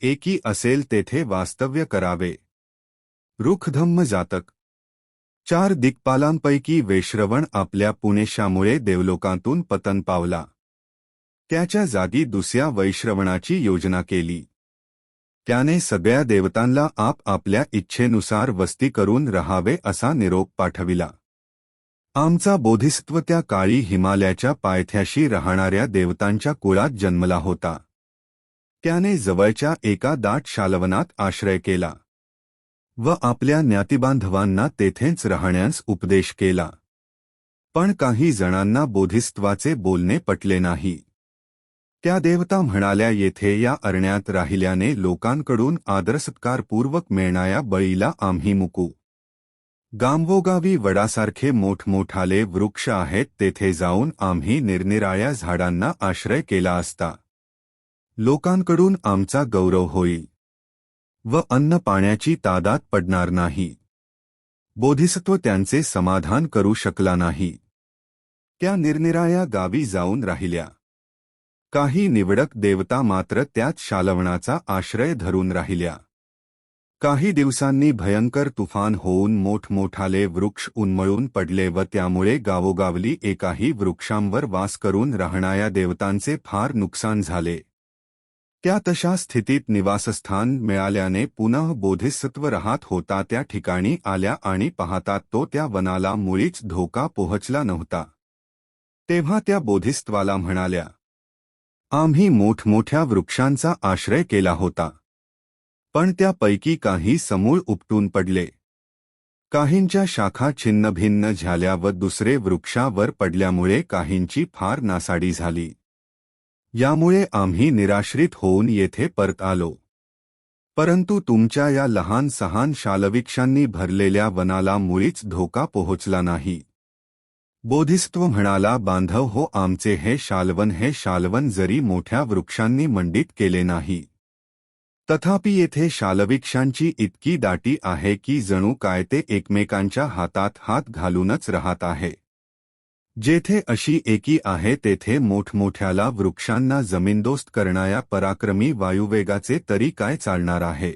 एकी असेल तेथे वास्तव्य करावे. रुखधम्म जातक. चार दिक्पालांपैकी वेश्रवण आपल्या पुणेशामुळे देवलोकांतून पतन पावला. त्याच्या जागी दुसऱ्या वैश्रवणाची योजना केली. त्याने सगळ्या देवतांना आप आपल्या इच्छेनुसार वस्ती करून राहावे असा निरोप पाठविला. आमचा बोधिसत्व त्या काळी हिमालयाच्या पायथ्याशी राहणाऱ्या देवतांच्या कुळात जन्मला होता. त्याने जवळच्या एका दाट शालवनात आश्रय केला व आपल्या ज्ञातिबांधवांना तेथेच राहण्यास उपदेश केला. पण काही जणांना बोधिसत्वाचे बोलणे पटले नाही. त्या देवता म्हणाल्या येथे या अरण्यात राहिल्याने लोकांकडून आदरसत्कारपूर्वक मिळणाऱ्या बळीला आम्ही मुकू. गांवोगावी वडासारखे मोठमोठाले वृक्ष आहेत तेथे जाऊन आम्ही निरनिराळ्या झाडांना आश्रय केला असता. लोकांकडून आमचा गौरव होईल. व अन्न पाण्याची तादात पडणार नाही. बोधिसत्व त्यांचे समाधान करू शकला नाही. त्या निरनिराळ्या गावी जाऊन राहिल्या. काही निवडक देवता मात्र त्यात शालवणाचा आश्रय धरून राहिल्या. काही दिवसांनी भयंकर तुफान होऊन मोठमोठाले वृक्ष उन्मळून पडले व त्यामुळे गावोगावली एकाही वृक्षांवर वास करून राहणाऱ्या देवतांचे फार नुकसान झाले. त्या तशा स्थितीत निवासस्थान मिळाल्याने पुनः बोधिसत्व राहत होता त्या ठिकाणी आल्या आणि पाहतात तो त्या वनाला मुळीच धोका पोहचला नव्हता. तेव्हा त्या बोधिसत्वाला म्हणाल्या आम्ही मोठमोठ्या वृक्षांचा आश्रय केला होता. पण त्यापैकी काही समूळ उपटून पडले. काहींच्या शाखा छिन्नभिन्न झाल्या व दुसरे वृक्षावर पडल्यामुळे काहींची फार नासाडी झाली. यामुळे आम्ही निराश्रित होऊन येथे परत आलो. परंतु तुमच्या या लहान सहान शालविक्षांनी भरलेल्या वनाला मुळीच धोका पोहोचला नाही. बोधिसत्व म्हणाला, बांधव हो, आमचे हे शालवन हे शालवन जरी मोठ्या वृक्षांनी मंडित केले नाही. तथापि येथे शालविक्षांची इतकी दाटी आहे की जणू काय ते एकमेकांच्या हातात हात घालूनच राहत आहे. जेथे अशी एकी आहे तेथे मोठमोठ्याला वृक्षांना जमीनदोस्त करणाऱ्या पराक्रमी वायुवेगाचे तरी काय चालणार आहे?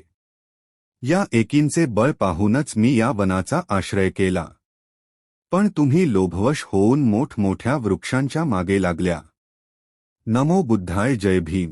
या एकींचे बळ पाहूनच मी या वनाचा आश्रय केला. पण तुम्ही लोभवश होऊन मोठमोठ्या वृक्षांच्या मागे लागल्या. नमो बुद्धाय जय भीम.